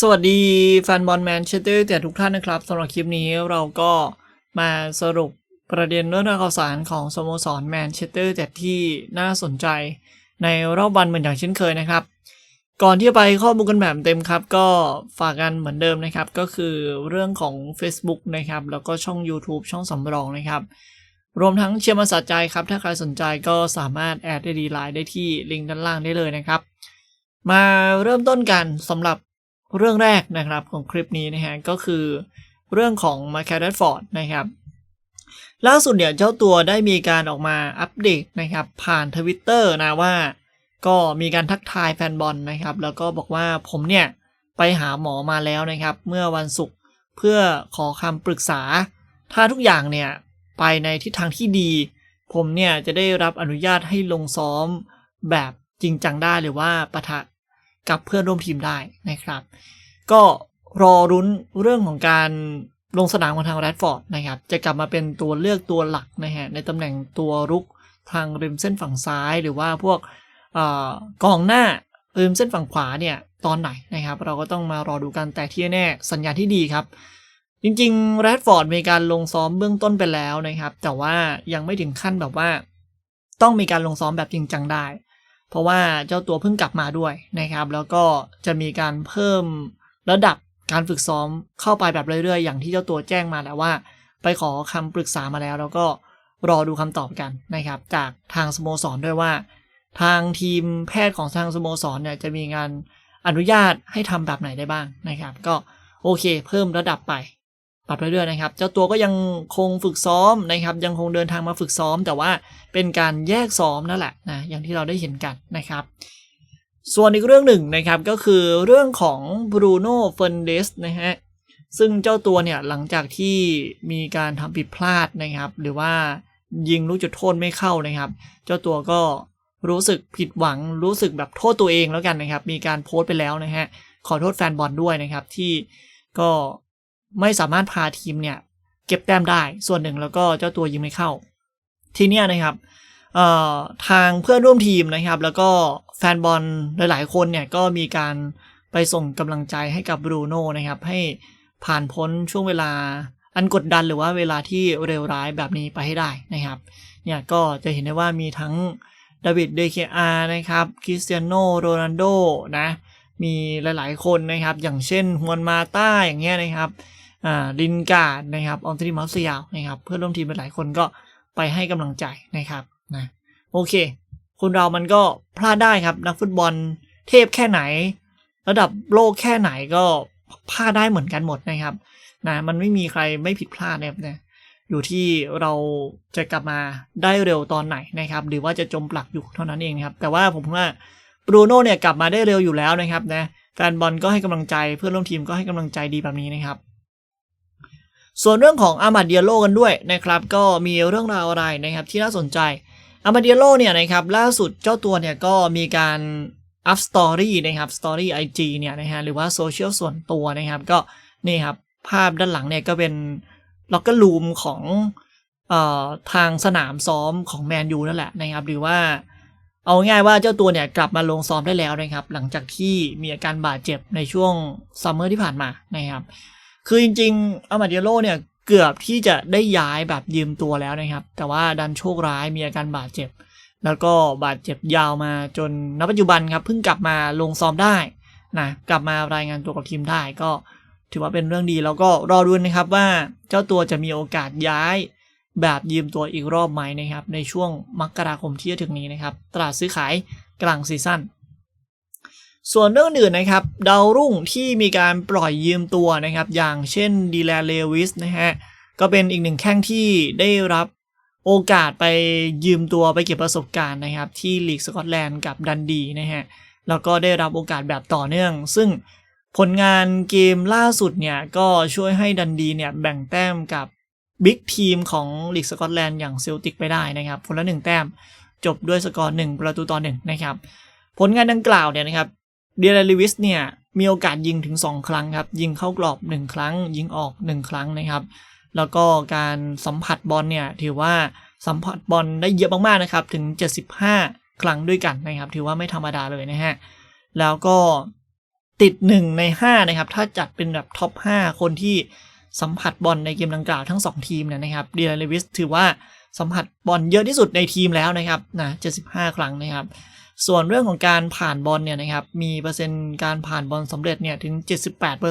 สวัสดีแฟนบอลแมนเชสเตอร์แต่ทุกท่านนะครับสำหรับคลิปนี้เราก็มาสรุปประเด็นเรื่องราวข่าวสารของสโมสรแมนเชสเตอร์แต่ที่น่าสนใจในรอบวันเหมือนอย่างเช่นเคยนะครับ ก่อนที่จะไปข้อมูลกันแบบเต็มครับ ก็ฝากกันเหมือนเดิมนะครับ ก็คือเรื่องของ Facebook นะครับ แล้วก็ช่อง YouTube ช่องสำรองนะครับ รวมทั้งเชียร์มาสะใจครับ ถ้าใครสนใจก็สามารถแอดได้ดีไลน์ได้ที่ลิงก์ด้านล่างได้เลยนะครับมาเริ่มต้นกันสำหรับ เรื่องแรกนะครับของคลิปนี้นะฮะก็คือเรื่องของมาแคดฟอร์ดนะครับล่าสุดเนี่ยวเจ้าตัวได้มีการออกมาอัปเดตนะครับผ่านทวิตเตอร์นะว่า ก็มีการทักทายแฟนบอลนะครับ แล้วก็บอกว่าผมเนี่ย ไปหาหมอมาแล้วนะครับ เมื่อวันศุกร์เพื่อขอคำปรึกษา ถ้าทุกอย่างเนี่ย ไปในทิศทางที่ดี ผมเนี่ยจะได้รับอนุญาตให้ลงซ้อมแบบจริงจังได้หรือว่าปะทะ กับเพื่อนร่วมทีมได้นะครับ ก็รอรุ้นเรื่องของการลงสนามของทางแรดฟอร์ดนะครับ จะกลับมาเป็นตัวเลือกตัวหลักนะฮะในตำแหน่งตัวรุกทางริมเส้นฝั่งซ้ายหรือว่าพวกอกองหน้าริมเส้นฝั่งขวาเนี่ยตอนไหนนะครับ เราก็ต้องมารอดูกันแต่ที่แน่สัญญาณที่ดีครับ จริงๆแรดฟอร์ดมีการลงซ้อมเบื้องต้นไปแล้วนะครับ แต่ว่ายังไม่ถึงขั้นแบบว่า ต้องมีการลงซ้อมแบบจริงจังได้ เพราะว่าเจ้าตัวเพิ่งกลับมาด้วยนะครับ แล้วก็จะมีการเพิ่มระดับการฝึกซ้อมเข้าไปแบบเรื่อยๆ อย่างที่เจ้าตัวแจ้งมาแล้วว่า ไปขอคำปรึกษามาแล้ว แล้วก็รอดูคำตอบกันนะครับ จากทางสโมสรด้วยว่า ทางทีมแพทย์ของทางสโมสรเนี่ยจะมีงานอนุญาตให้ทำแบบไหนได้บ้างนะครับ ก็โอเค เพิ่มระดับไป ปรับเรื่อยๆนะครับ เจ้าตัวก็ยังคงฝึกซ้อมนะครับ ยังคงเดินทางมาฝึกซ้อม แต่ว่าเป็นการแยกซ้อมนั่นแหละนะอย่างที่เราได้เห็นกันนะครับส่วนอีกเรื่องหนึ่งนะครับก็คือเรื่องของบรูโน่เฟนเดสนะฮะซึ่งเจ้าตัวเนี่ยหลังจากที่มีการทำผิดพลาดนะครับ หรือว่ายิงลูกจุดโทษไม่เข้านะครับ เจ้าตัวก็รู้สึกผิดหวังรู้สึกแบบโทษตัวเองแล้วกันนะครับ มีการโพสต์ไปแล้วนะฮะขอโทษแฟนบอลด้วยนะครับ ที่ก็ ไม่สามารถพาทีมเนี่ยเก็บแต้มได้ส่วนหนึ่งแล้วก็เจ้าตัวยิงไม่เข้า ทีเนี้ยนะครับทางเพื่อนร่วมทีมนะครับ แล้วก็แฟนบอลหลายๆ คนเนี่ยก็มีการไปส่งกำลังใจให้กับบรูโน่นะครับ ให้ผ่านพ้นช่วงเวลาอันกดดันหรือว่าเวลาที่เร็วร้ายแบบนี้ไปให้ได้นะครับ เนี่ยก็จะเห็นได้ว่ามีทั้งดาวิดเดเคอานะครับคริสเตียโนโรนัลโดนะ มีหลายๆคนนะครับ อย่างเช่นฮวนมาต้าอย่างเงี้ยนะครับ อ่าลินการ์ดนะครับออนติมัสยาวนะครับ เพื่อนร่วมทีมหลายคนก็ไปให้กำลังใจนะครับนะโอเค คนเรามันก็พลาดได้ครับ นักฟุตบอลเทพแค่ไหน ระดับโลกแค่ไหนก็พลาดได้เหมือนกันหมดนะครับนะมันไม่มีใครไม่ผิดพลาดนะครับนะอยู่ที่เราจะกลับมาได้เร็วตอนไหนนะครับ หรือว่าจะจมปลักอยู่เท่านั้นเองนะครับ แต่ว่าผมว่าบรูโน่เนี่ยกลับมาได้เร็วอยู่แล้วนะครับนะแฟนบอลก็ให้กำลังใจเพื่อนร่วมทีมก็ให้กำลังใจดีแบบนี้นะครับ ส่วนเรื่องของอามาเดียโลกันด้วยนะครับ ก็มีเรื่องราวอะไรนะครับที่น่าสนใจอามาเดียโลเนี่ยนะครับล่าสุดเจ้าตัวเนี่ยก็มีการอัพสตอรี่นะครับสตอรี่ไอจีเนี่ยนะฮะหรือว่าโซเชียลส่วนตัวนะครับ ก็นี่ครับภาพด้านหลังเนี่ยก็เป็นล็อกเกอร์ลูมของเอ่อทางสนามซ้อมของแมนยูนั่นแหละนะครับหรือว่าเอาง่ายว่าเจ้าตัวเนี่ยกลับมาลงซ้อมได้แล้วนะครับ หลังจากที่มีอาการบาดเจ็บในช่วงซัมเมอร์ที่ผ่านมานะครับ คือจริงๆอามาเดโลเนี่ยเกือบที่จะได้ย้ายแบบยืมตัวแล้วนะครับ แต่ว่าดันโชคร้ายมีอาการบาดเจ็บ แล้วก็บาดเจ็บยาวมาจนณปัจจุบันครับเพิ่งกลับมาลงซ้อมได้นะกลับมารายงานตัวกับทีมได้ก็ถือว่าเป็นเรื่องดีแล้วก็รอดูนะครับว่าเจ้าตัวจะมีโอกาสย้ายแบบยืมตัวอีกรอบไหมนะครับ ในช่วงมกราคมที่จะถึงนี้นะครับ ตลาดซื้อขายกลางซีซั่น ส่วนเรื่องอื่นนะครับดาวรุ่งที่มีการปล่อยยืมตัวนะครับ อย่างเช่นดีแลเลวิสนะฮะก็เป็นอีกหนึ่งแข้งที่ได้รับโอกาสไปยืมตัวไปเก็บประสบการณ์นะครับ ที่ลีกสกอตแลนด์กับดันดีนะฮะแล้วก็ได้รับโอกาสแบบต่อเนื่อง ซึ่งผลงานเกมล่าสุดเนี่ย ก็ช่วยให้ดันดีเนี่ยแบ่งแต้มกับบิ๊กทีมของลีกสกอตแลนด์อย่างเซลติกไปได้นะครับ คนละหนึ่งแต้มจบด้วยสกอร์หนึ่งประตูต่อหนึ่งนะครับ ผลงานดังกล่าวเนี่ยนะครับ เดียร์ลิวิสเนี่ยมีโอกาสยิงถึง 2 ครั้งครับ ยิงเข้ากรอบ 1 ครั้ง ยิงออก 1 ครั้งนะครับ แล้วก็การสัมผัสบอลเนี่ยถือว่าสัมผัสบอลได้เยอะมากๆนะครับถึง 75 ครั้งด้วยกันนะครับ ถือว่าไม่ธรรมดาเลยนะฮะแล้วก็ติด 1 ใน 5 นะครับ ถ้าจัดเป็นแบบท็อป 5 คนที่สัมผัสบอลในเกมดังกล่าวทั้ง 2 ทีมเนี่ยนะครับเดีลเลวิสถือว่าสัมผัสบอลเยอะที่สุดในทีมแล้วนะครับนะ75 ครั้งนะครับ ส่วนเรื่องของการผ่านบอลเนี่ยนะครับมีเปอร์เซ็นต์การผ่านบอลสำเร็จเนี่ยถึง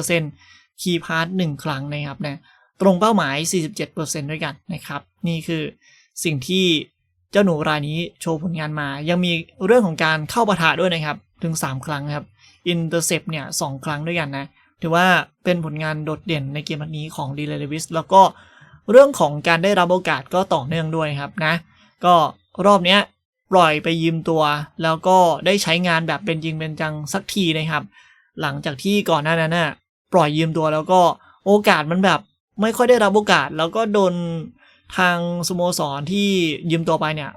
78%คีย์พาร์ต1ครั้งนะครับนะตรงเป้าหมาย 47%ด้วยกันนะครับ นี่คือสิ่งที่เจ้าหนูรายนี้โชว์ผลงานมา ยังมีเรื่องของการเข้าปะทะด้วยนะครับ ถึง 3 ครั้งครับอินเตอร์เซปเนี่ยสครั้งด้วยกันนะถือว่าเป็นผลงานโดดเด่นในเกมนัดนี้ของดีเลวิสแล้วก็เรื่องของการได้รับโอกาสก็ต่อเนื่องด้วยครับนะ ก็รอบเนี้ย ปล่อยไปยืมตัว แล้วก็ได้ใช้งานแบบเป็นจริงเป็นจังสักทีนะครับ หลังจากที่ก่อนหน้านั้นน่ะปล่อยยืมตัวแล้วก็โอกาสมันแบบไม่ค่อยได้รับโอกาส แล้วก็โดนทางสโมสรที่ยืมตัวไปเนี่ย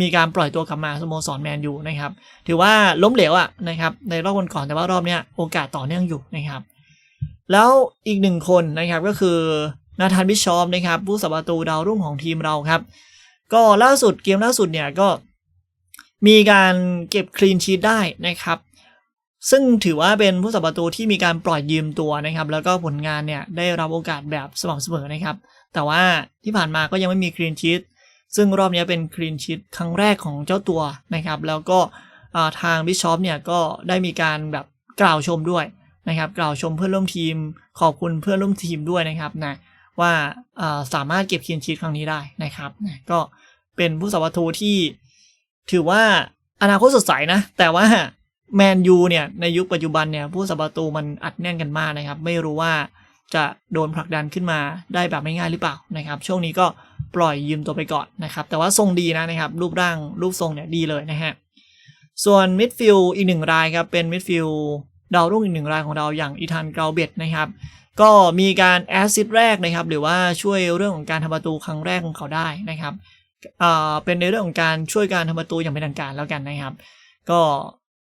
มีการปล่อยตัวกลับมาสโมสรแมนยูนะครับ ถือว่าล้มเหลวอะนะครับ ในรอบก่อนแต่ว่ารอบเนี้ยโอกาสต่อเนื่องอยู่นะครับ แล้วอีกหนึ่งคนนะครับก็คือนาธานบิชอปนะครับ ผู้สับประตูดาวรุ่งของทีมเราครับ ก็ล่าสุดเกมล่าสุดเนี่ยก็มีการเก็บคลีนชีตได้นะครับ ซึ่งถือว่าเป็นผู้สับประตูที่มีการปล่อยยืมตัวนะครับ แล้วก็ผลงานเนี่ยได้รับโอกาสแบบสม่ำเสมอนะครับ แต่ว่าที่ผ่านมาก็ยังไม่มีคลีนชีตซึ่งรอบนี้เป็นคลีนชีตครั้งแรกของเจ้าตัวนะครับ แล้วก็ทางบิชอปเนี่ยก็ได้มีการแบบกล่าวชมด้วยนะครับ กล่าวชมเพื่อนร่วมทีม ขอบคุณเพื่อนร่วมทีมด้วยนะครับนะ ว่าสามารถเก็บคลีนชีตครั้งนี้ได้นะครับก็เป็นผู้สับประตูที่ถือว่าอนาคตสดใสนะ แต่ว่าแมนยูเนี่ยในยุคปัจจุบันเนี่ยผู้สับประตูมันอัดแน่นกันมากนะครับ ไม่รู้ว่าจะโดนผลักดันขึ้นมาได้แบบไม่ง่ายหรือเปล่านะครับ ช่วงนี้ก็ปล่อยยืมตัวไปก่อนนะครับ แต่ว่าทรงดีนะนะครับ รูปร่างรูปทรงเนี่ยดีเลยนะฮะส่วนมิดฟิลอีกหนึ่งรายครับเป็นมิดฟิลดาวรุ่งอีกหนึ่งรายของเราอย่างอีธานเกราเบตนะครับ ก็มีการแอซิดแรกนะครับ หรือว่าช่วยเรื่องของการทำประตูครั้งแรกของเขาได้นะครับอ่าเป็นในเรื่องของการช่วยการทำประตูอย่างเป็นทางการแล้วกันนะครับ ก็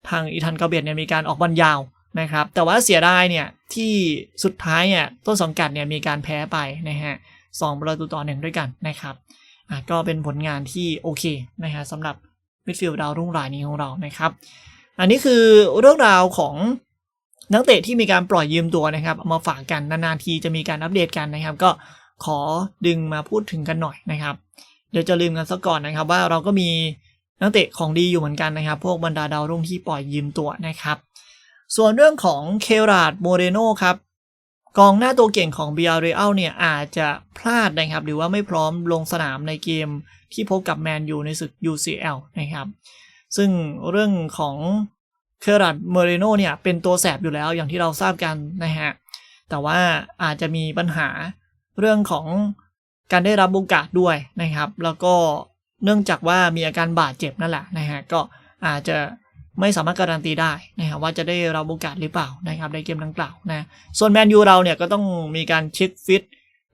ทางอีธานเกราเบตเนี่ยมีการออกบอลยาวนะครับ แต่ว่าเสียดายเนี่ยที่สุดท้ายเนี่ยต้นสังกัดเนี่ยมีการแพ้ไปนะฮะสองประตูต่อหนึ่งด้วยกันนะครับอะก็เป็นผลงานที่โอเคนะฮะสำหรับมิดฟิลด์ดาวรุ่งรายนี้ของเรานะครับ อันนี้คือเรื่องราวของ นักเตะที่มีการปล่อยยืมตัวนะครับเอามาฝากกันนานๆทีจะมีการอัปเดตกันนะครับ ก็ขอดึงมาพูดถึงกันหน่อยนะครับ เดี๋ยวจะลืมกันซะก่อนนะครับ ว่าเราก็มีนักเตะของดีอยู่เหมือนกันนะครับ พวกบรรดาดาวรุ่งที่ปล่อยยืมตัวนะครับ ส่วนเรื่องของเคราดโมเรโนครับกองหน้าตัวเก่งของเบียร์เรอัลเนี่ยอาจจะพลาดนะครับ หรือว่าไม่พร้อมลงสนามในเกมที่พบกับแมนยูในศึก UCL นะครับ ซึ่งเรื่องของ เคอรัดเมเรโนเนี่ยเป็นตัวแสบอยู่แล้วอย่างที่เราทราบกันนะฮะ แต่ว่าอาจจะมีปัญหาเรื่องของการได้รับโอกาสด้วยนะครับ แล้วก็เนื่องจากว่ามีอาการบาดเจ็บนั่นแหละนะฮะก็อาจจะไม่สามารถการันตีได้นะครับว่าจะได้รับโอกาสหรือเปล่านะครับในเกมดังกล่าวนะส่วนแมนยูเราเนี่ยก็ต้องมีการเช็คฟิต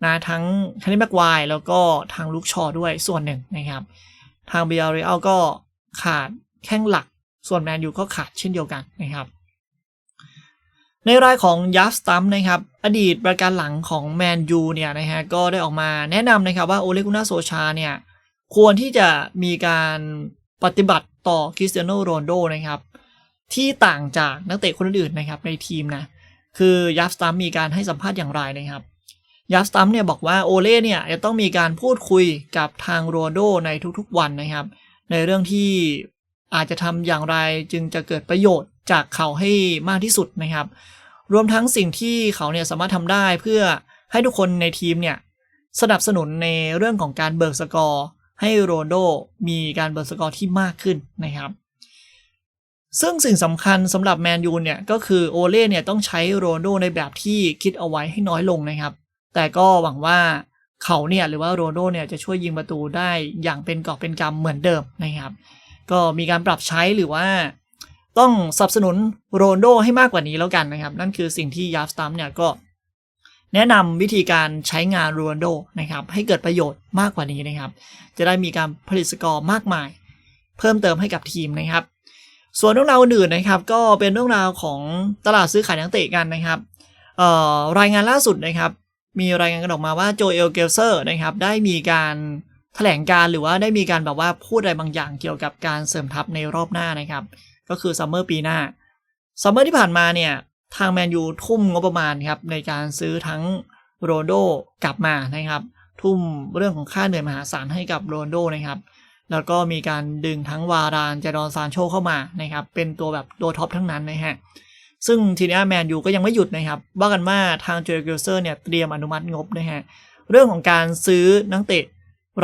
นะทั้งคันนี่แม็กไวแล้วก็ทางลูกชอด้วยส่วนหนึ่งนะครับ ทางเบียร์เรอัลก็ขาดแข้งหลัก ส่วนแมนยูก็ขาดเช่นเดียวกันนะครับในรายของยัฟสตัมนะครับอดีตประการหลังของแมนยูเนี่ยนะฮะก็ได้ออกมาแนะนำนะครับว่าโอเลกุน่าโซชาเนี่ยควรที่จะมีการปฏิบัติต่อคริสเตียโนโรนโดนะครับที่ต่างจากนักเตะคนอื่นนะครับในทีมนะคือยัฟสตัมมีการให้สัมภาษณ์อย่างไรนะครับยัฟสตัมเนี่ยบอกว่าโอเล่เนี่ยจะต้องมีการพูดคุยกับทางโรนโดในทุกๆวันนะครับในเรื่องที่ อาจจะทำอย่างไรจึงจะเกิดประโยชน์จากเขาให้มากที่สุดนะครับ รวมทั้งสิ่งที่เขาเนี่ยสามารถทำได้เพื่อให้ทุกคนในทีมเนี่ยสนับสนุนในเรื่องของการเบิกสกอร์ ให้โรนโดมีการเบิร์สกอร์ที่มากขึ้นนะครับ ซึ่งสิ่งสำคัญสำหรับแมนยูเนี่ยก็คือโอเล่เนี่ยต้องใช้โรนโดในแบบที่คิดเอาไว้ให้น้อยลงนะครับ แต่ก็หวังว่าเขาเนี่ยหรือว่าโรนโดเนี่ยจะช่วยยิงประตูได้อย่างเป็นกอบเป็นกำเหมือนเดิมนะครับ ก็มีการปรับใช้หรือว่าต้องสนับสนุนโรนโดให้มากกว่านี้แล้วกันนะครับ นั่นคือสิ่งที่ยาฟสตัมเนี่ยก็แนะนำวิธีการใช้งานโรนโดนะครับให้เกิดประโยชน์มากกว่านี้นะครับ จะได้มีการผลิตสกอร์มากมาย เพิ่มเติมให้กับทีมนะครับ ส่วนเรื่องราวอื่นนะครับ ก็เป็นเรื่องราวของตลาดซื้อขายนักเตะกันนะครับรายงานล่าสุดนะครับ มีรายงานกันออกมาว่าโจเอลเกลเซอร์นะครับได้มีการ แถลงการหรือว่าได้มีการแบบว่าพูดอะไรบางอย่างเกี่ยวกับการเสริมทัพในรอบหน้านะครับ ก็คือซัมเมอร์ปีหน้าซัมเมอร์ที่ผ่านมาเนี่ย ทางแมนยูทุ่มงบประมาณครับ ในการซื้อทั้งโรนโดกลับมานะครับ ทุ่มเรื่องของค่าเหนื่อยมหาศาลให้กับโรนโดนะครับ แล้วก็มีการดึงทั้งวารานเจารอนซานโชเข้ามานะครับ เป็นตัวแบบตัวท็อปทั้งนั้นนะฮะซึ่งทีนี้แมนยูก็ยังไม่หยุดนะครับ ว่ากันว่าทางเจอร์เกลเซอร์เนี่ยเตรียมอนุมัติงบนะฮะเรื่องของการซื้อนักเตะ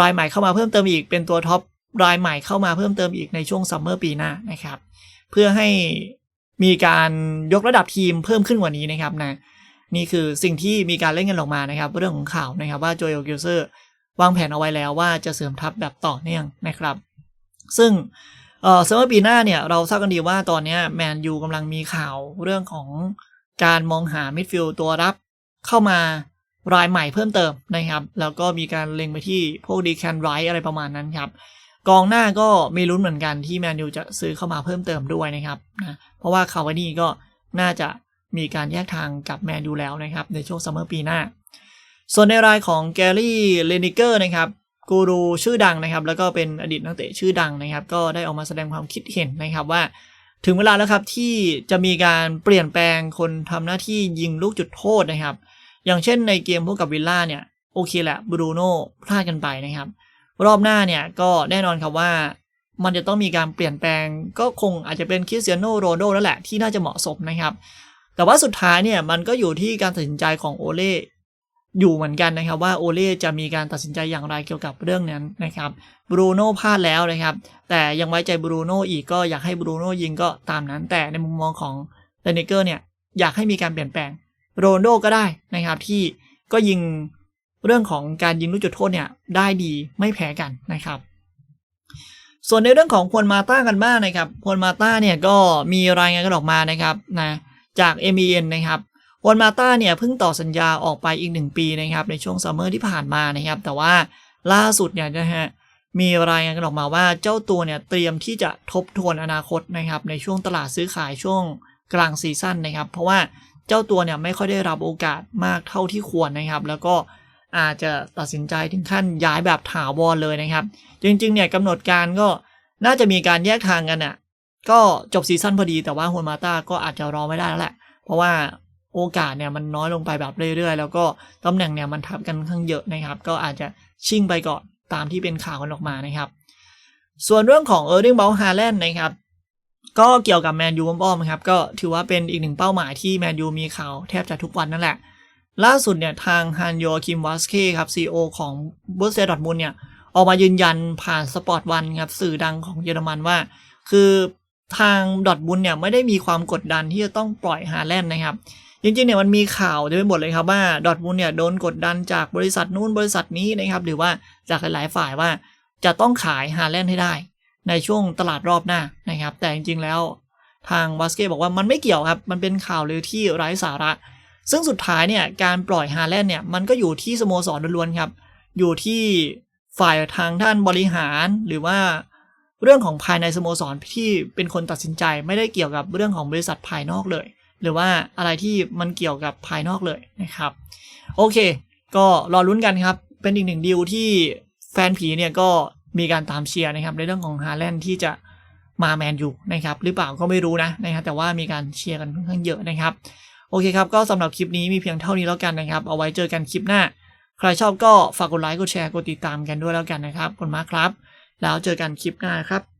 รายใหม่เข้ามาเพิ่มเติมอีกเป็นตัวท็อปรายใหม่เข้ามาเพิ่มเติมอีกในช่วงซัมเมอร์ปีหน้านะครับ เพื่อให้มีการยกระดับทีมเพิ่มขึ้นกว่านี้นะครับนะนี่คือสิ่งที่มีการเล่นกันออกมานะครับ เรื่องของข่าวนะครับว่าโจเอลกิลเซอร์วางแผนเอาไว้แล้วว่าจะเสริมทัพแบบต่อเนื่องนะครับ ซึ่งเอ่อซัมเมอร์ปีหน้าเนี่ยเราทราบกันดีว่าตอนนี้แมนยูกำลังมีข่าวเรื่องของการมองหามิดฟิลด์ตัวรับเข้ามา รายใหม่เพิ่มเติมนะครับ แล้วก็มีการเล็งไปที่พวกดีแคนไรท์อะไรประมาณนั้นครับ กองหน้าก็มีลุ้นเหมือนกันที่แมนยูจะซื้อเข้ามาเพิ่มเติมด้วยนะครับนะเพราะว่าคาวานี่ก็น่าจะมีการแยกทางกับแมนยูแล้วนะครับ ในช่วงซัมเมอร์ปีหน้า ส่วนในรายของแกรี่เลนิเกอร์นะครับกูรูชื่อดังนะครับ แล้วก็เป็นอดีตนักเตะชื่อดังนะครับ ก็ได้ออกมาแสดงความคิดเห็นนะครับว่าถึงเวลาแล้วครับที่จะมีการเปลี่ยนแปลงคนทำหน้าที่ยิงลูกจุดโทษนะครับ อย่างเช่นในเกมพวกกับวิลล่าเนี่ยโอเคแหละบรูโน่พลาดกันไปนะครับ รอบหน้าเนี่ยก็แน่นอนครับว่ามันจะต้องมีการเปลี่ยนแปลง ก็คงอาจจะเป็นคริสเตียโนโรโดนั่นแหละที่น่าจะเหมาะสมนะครับ แต่ว่าสุดท้ายเนี่ยมันก็อยู่ที่การตัดสินใจของโอเล่อยู่เหมือนกันนะครับว่าโอเล่จะมีการตัดสินใจอย่างไรเกี่ยวกับเรื่องนั้นนะครับบรูโน่พลาดแล้วนะครับ แต่ยังไว้ใจบรูโน่อีกก็อยากให้บรูโน่ยิงก็ตามนั้น แต่ในมุมมองของเดนิเกอร์เนี่ยอยากให้มีการเปลี่ยนแปลง โรนโดก็ได้นะครับ ที่ก็ยิงเรื่องของการยิงลูกจุดโทษเนี่ยได้ดีไม่แพ้กันนะครับ ส่วนในเรื่องของควนมาต้ากันบ้างนะครับควนมาต้าเนี่ยก็มีรายงานกันออกมานะครับนะจาก MEN นะครับควนมาต้าเนี่ยเพิ่งต่อสัญญาออกไปอีกหนึ่งปีนะครับในช่วงซัมเมอร์ที่ผ่านมานะครับ แต่ว่าล่าสุดเนี่ยนะฮะมีรายงานกันออกมาว่าเจ้าตัวเนี่ยเตรียมที่จะทบทวนอนาคตนะครับในช่วงตลาดซื้อขายช่วงกลางซีซั่นนะครับ เพราะว่า เจ้าตัวเนี่ยไม่ค่อยได้รับโอกาสมากเท่าที่ควรนะครับ แล้วก็อาจจะตัดสินใจถึงขั้นย้ายแบบถาวรเลยนะครับ จริงๆเนี่ยกำหนดการก็น่าจะมีการแยกทางกันอะก็จบซีซั่นพอดีแต่ว่าฮวนมาต้าก็อาจจะรอไม่ได้แล้วแหละ เพราะว่าโอกาสเนี่ยมันน้อยลงไปแบบเรื่อยๆ แล้วก็ตำแหน่งเนี่ยมันทับกันข้างเยอะนะครับ ก็อาจจะชิ่งไปก่อนตามที่เป็นข่าวกันออกมานะครับ ส่วนเรื่องของเออร์ดิงเบลฮาแลนด์นะครับ ก็เกี่ยวกับแมนยูบ้อมๆครับ ก็ถือว่าเป็นอีกหนึ่งเป้าหมายที่แมนยูมีข่าวแทบจะทุกวันนั่นแหละ ล่าสุดเนี่ยทางฮันโยคิมวัสเคครับซีอของบูสเซดอทมุนเนี่ยออกมายืนยันผ่านสปอร์ตวันครับสื่อดังของเยอรมันว่า คือทางดอทมุนเนี่ยไม่ได้มีความกดดันที่จะต้องปล่อยฮาแลนด์นะครับ จริงๆเนี่ยมันมีข่าวเต็มไปหมดเลยครับว่าดอทมุนเนี่ยโดนกดดันจากบริษัทนู้นบริษัทนี้นะครับ หรือว่าจากหลายๆฝ่ายว่าจะต้องขายฮาแลนด์ให้ได้ ในช่วงตลาดรอบหน้านะครับ แต่จริงๆแล้วทางวาสเก้บอกว่ามันไม่เกี่ยวครับ มันเป็นข่าวลือที่ไร้สาระ ซึ่งสุดท้ายเนี่ยการปล่อยฮาแลนด์เนี่ยมันก็อยู่ที่สโมสรล้วนๆครับ อยู่ที่ฝ่ายทางด้านบริหารหรือว่าเรื่องของภายในสโมสรที่เป็นคนตัดสินใจไม่ได้เกี่ยวกับเรื่องของบริษัทภายนอกเลย หรือว่าอะไรที่มันเกี่ยวกับภายนอกเลยนะครับ โอเค ก็รอลุ้นกันครับ เป็นอีกหนึ่งดีลที่แฟนผีเนี่ยก็ มีการตามเชียร์นะครับในเรื่องของฮาแลนด์ที่จะมาแมนยูนะครับหรือเปล่าก็ไม่รู้นะนะครับแต่ว่ามีการเชียร์กันค่อนข้างเยอะนะครับโอเคครับก็สำหรับคลิปนี้มีเพียงเท่านี้แล้วกันนะครับเอาไว้เจอกันคลิปหน้า ใครชอบก็ฝากกดไลค์กดแชร์กดติดตามกันด้วยแล้วกันนะครับขอบคุณมากครับ แล้วเจอกันคลิปหน้าครับ